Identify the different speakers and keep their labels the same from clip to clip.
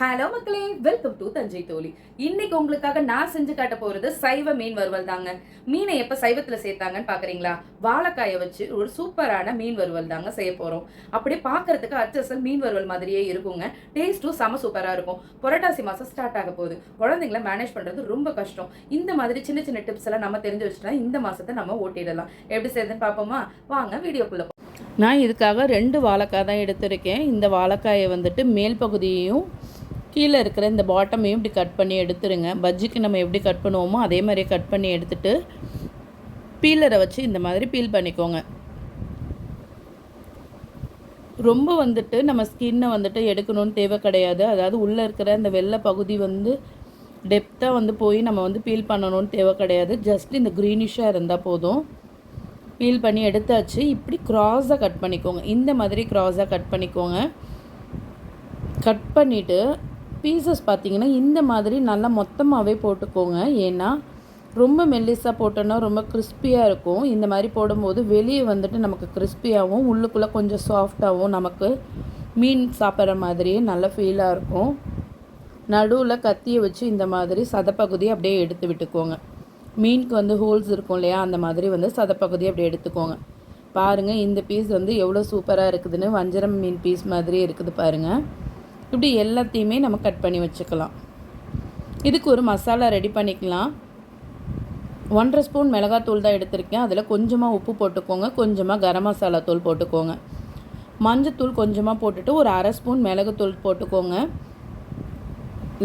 Speaker 1: Hello மக்களே. Welcome to Thanjai தோழி. இன்னைக்கு உங்களுக்காக நான் செஞ்சு காட்ட போகிறது சைவ மீன் வறுவல் தாங்க. மீனை எப்போ சைவத்தில் சேர்த்தாங்கன்னு பார்க்குறீங்களா வாழைக்காயை வச்சு ஒரு சூப்பரான மீன் வறுவல் தாங்க செய்ய போகிறோம் அப்படியே பார்க்குறதுக்கு அச்சசல் மீன் வறுவல் மாதிரியே இருக்குங்க. டேஸ்ட்டும் செம சூப்பராக இருக்கும். புரட்டாசி மாதம் ஸ்டார்ட் ஆக போகுது. குழந்தைங்களை மேனேஜ் பண்ணுறது ரொம்ப கஷ்டம். இந்த மாதிரி சின்ன சின்ன டிப்ஸ் எல்லாம் நம்ம தெரிஞ்சு வச்சுட்டா இந்த மாதத்தை நம்ம ஓட்டிடலாம். எப்படி செய்யுதுன்னு பார்ப்போமா வாங்க வீடியோக்குள்ளே
Speaker 2: நான் இதுக்காக ரெண்டு வாழைக்காய் தான் எடுத்திருக்கேன். இந்த வாழைக்காயை வந்துட்டு மேல் பகுதியையும் கீழே இருக்கிற இந்த பாட்டமையும் இப்படி கட் பண்ணி எடுத்துருங்க. பஜ்ஜிக்கு நம்ம எப்படி கட் பண்ணுவோமோ அதே மாதிரியே கட் பண்ணி எடுத்துட்டு பீலரை வச்சு இந்த மாதிரி பீல் பண்ணிக்கோங்க. ரொம்ப வந்துட்டு நம்ம ஸ்கின்னை வந்துட்டு எடுக்கணும்னு தேவை கிடையாது. அதாவது உள்ளே இருக்கிற அந்த வெள்ளை பகுதி வந்து டெப்த்தாக வந்து போய் நம்ம வந்து பீல் பண்ணணும்னு தேவை கிடையாது. ஜஸ்ட் இந்த க்ரீனிஷாக இருந்தால் போதும். பீல் பண்ணி எடுத்தாச்சு. இப்படி க்ராஸாக கட் பண்ணிக்கோங்க. இந்த மாதிரி க்ராஸாக கட் பண்ணிக்கோங்க. கட் பண்ணிவிட்டு பீசஸ் பார்த்தீங்கன்னா இந்த மாதிரி நல்லா மொத்தமாகவே போட்டுக்கோங்க. ஏன்னா ரொம்ப மெல்லிஸாக போட்டோன்னா ரொம்ப கிறிஸ்பியாக இருக்கும். இந்த மாதிரி போடும்போது வெளியே வந்துட்டு நமக்கு கிறிஸ்பியாகவும் உள்ளுக்குள்ளே கொஞ்சம் சாஃப்டாகவும் நமக்கு மீன் சாப்பிட்ற மாதிரியே நல்ல ஃபீலாக இருக்கும். நடுவில் கத்தியை வச்சு இந்த மாதிரி சதப்பகுதியை அப்படியே எடுத்து விட்டுக்கோங்க. மீனுக்கு வந்து ஹோல்ஸ் இருக்கும் இல்லையா? அந்த மாதிரி வந்து சதப்பகுதியை அப்படியே எடுத்துக்கோங்க. பாருங்கள் இந்த பீஸ் வந்து எவ்வளோ சூப்பராக இருக்குதுன்னு. வஞ்சரம் மீன் பீஸ் மாதிரி இருக்குது பாருங்கள் இப்படி எல்லாத்தையுமே நம்ம கட் பண்ணி வச்சுக்கலாம். இதுக்கு ஒரு மசாலா ரெடி பண்ணிக்கலாம். ஒன்றரை ஸ்பூன் மிளகாத்தூள் தான் எடுத்திருக்கேன். அதில் கொஞ்சமாக உப்பு போட்டுக்கோங்க. கொஞ்சமாக கரம் மசாலா தூள் போட்டுக்கோங்க. மஞ்சத்தூள் கொஞ்சமாக போட்டுட்டு ஒரு அரை ஸ்பூன் மிளகுத்தூள் போட்டுக்கோங்க.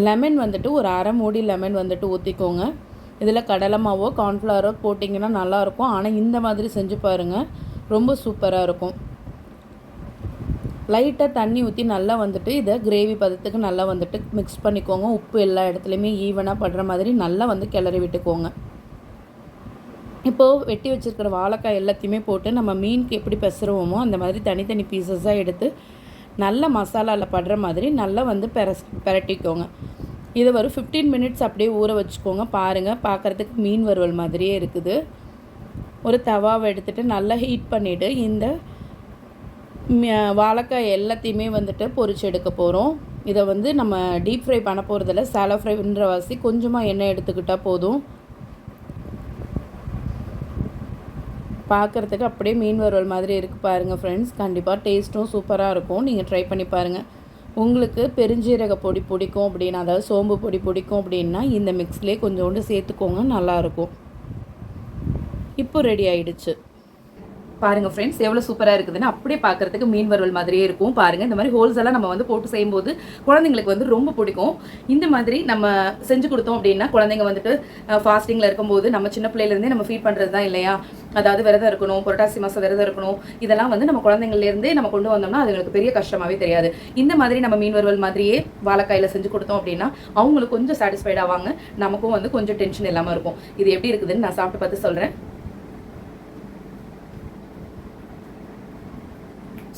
Speaker 2: லெமன் வந்துட்டு ஒரு அரை மூடி லெமன் வந்துட்டு ஊற்றிக்கோங்க இதில் கடலைமாவோ கார்ன்ஃப்ளவரோ போட்டிங்கன்னா நல்லாயிருக்கும் ஆனால் இந்த மாதிரி செஞ்சு பாருங்கள் ரொம்ப சூப்பராக இருக்கும். லைட்டாக தண்ணி ஊற்றி நல்லா வந்துட்டு இதை கிரேவி பதத்துக்கு நல்லா வந்துட்டு மிக்ஸ் பண்ணிக்கோங்க. உப்பு எல்லா இடத்துலையுமே ஈவனாக படுற மாதிரி நல்லா வந்து கிளறி விட்டுக்கோங்க. இப்போது வெட்டி வச்சுருக்கிற வாழைக்காய் எல்லாத்தையுமே போட்டு நம்ம மீனுக்கு எப்படி பெசுருவோமோ அந்த மாதிரி தனித்தனி பீசஸாக எடுத்து நல்ல மசாலாவில் படுற மாதிரி நல்லா வந்து பெரஸ் பெரட்டிக்கோங்க. இது ஒரு ஃபிஃப்டீன் மினிட்ஸ் அப்படியே ஊற வச்சுக்கோங்க. பாருங்கள் பார்க்குறதுக்கு மீன் வறுவல் மாதிரியே இருக்குது. ஒரு தவாவை எடுத்துகிட்டு நல்லா ஹீட் பண்ணிவிட்டு இந்த வாழைக்காய் எல்லாத்தையுமே வந்துட்டு பொறிச்சு எடுக்க போகிறோம் இதை வந்து நம்ம டீப் ஃப்ரை பண்ண போகிறதில்ல சேலை ஃப்ரைன்ற வாசி கொஞ்சமாக எண்ணெய் எடுத்துக்கிட்டால் போதும். பார்க்குறதுக்கு அப்படியே மீன் வறுவல் மாதிரி இருக்குது பாருங்கள் ஃப்ரெண்ட்ஸ் கண்டிப்பாக டேஸ்ட்டும் சூப்பராக இருக்கும். நீங்கள் ட்ரை பண்ணி பாருங்கள் உங்களுக்கு பெருஞ்சீரக பொடி பிடிக்கும் அப்படின்னா அதாவது சோம்பு பொடி பிடிக்கும் அப்படின்னா இந்த மிக்ஸ்லேயே கொஞ்சோண்டு சேர்த்துக்கோங்க. நல்லாயிருக்கும் இப்போ ரெடி ஆயிடுச்சு.
Speaker 1: பாருங்க ஃப்ரெண்ட்ஸ் எவ்வளோ சூப்பராக இருக்குதுன்னு அப்படியே பார்க்குறதுக்கு மீன் வறுவல் மாதிரியே இருக்கும். பாருங்கள் இந்த மாதிரி ஹோல்ஸ் எல்லாம் நம்ம வந்து போட்டு செய்யும்போது குழந்தைங்களுக்கு வந்து ரொம்ப பிடிக்கும். இந்த மாதிரி நம்ம செஞ்சு கொடுத்தோம் அப்படின்னா குழந்தைங்க வந்துட்டு ஃபாஸ்டிங்கில் இருக்கும்போது நம்ம சின்ன பிள்ளையிலேருந்தே நம்ம ஃபீட் பண்ணுறது தான் இல்லையா? அதாவது விரதம் இருக்கணும் புரட்டாசி மாதம் விரதம் இருக்கணும் இதெல்லாம் வந்து நம்ம குழந்தைங்கள்லேருந்தே நம்ம கொண்டு வந்தோம்னா அதுங்களுக்கு பெரிய கஷ்டமாகவே தெரியாது. இந்த மாதிரி நம்ம மீன் வறுவல் மாதிரியே வாழைக்காயில செஞ்சு கொடுத்தோம் அப்படின்னா அவங்களுக்கு கொஞ்சம் சாட்டிஸ்ஃபைட் ஆவாங்க. நமக்கும் வந்து கொஞ்சம் டென்ஷன் இல்லாமல் இருக்கும். இது எப்படி இருக்குதுன்னு நான் சாப்பிட்டு பார்த்து சொல்கிறேன்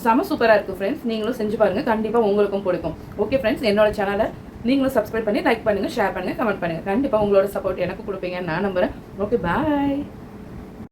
Speaker 1: செம சூப்பராக இருக்குது ஃப்ரெண்ட்ஸ் நீங்களும் செஞ்சு பாருங்கள் கண்டிப்பாக உங்களுக்கும் பிடிக்கும். ஓகே ஃப்ரெண்ட்ஸ் என்னோட சேனலை நீங்களும் சப்ஸ்கிரைப் பண்ணி லைக் பண்ணுங்கள் ஷேர் பண்ணுங்கள் கமெண்ட் பண்ணுங்கள் கண்டிப்பாக உங்களோட சப்போர்ட் எனக்கு கொடுப்பீங்கன்னு நான் நம்புகிறேன் ஓகே பாய்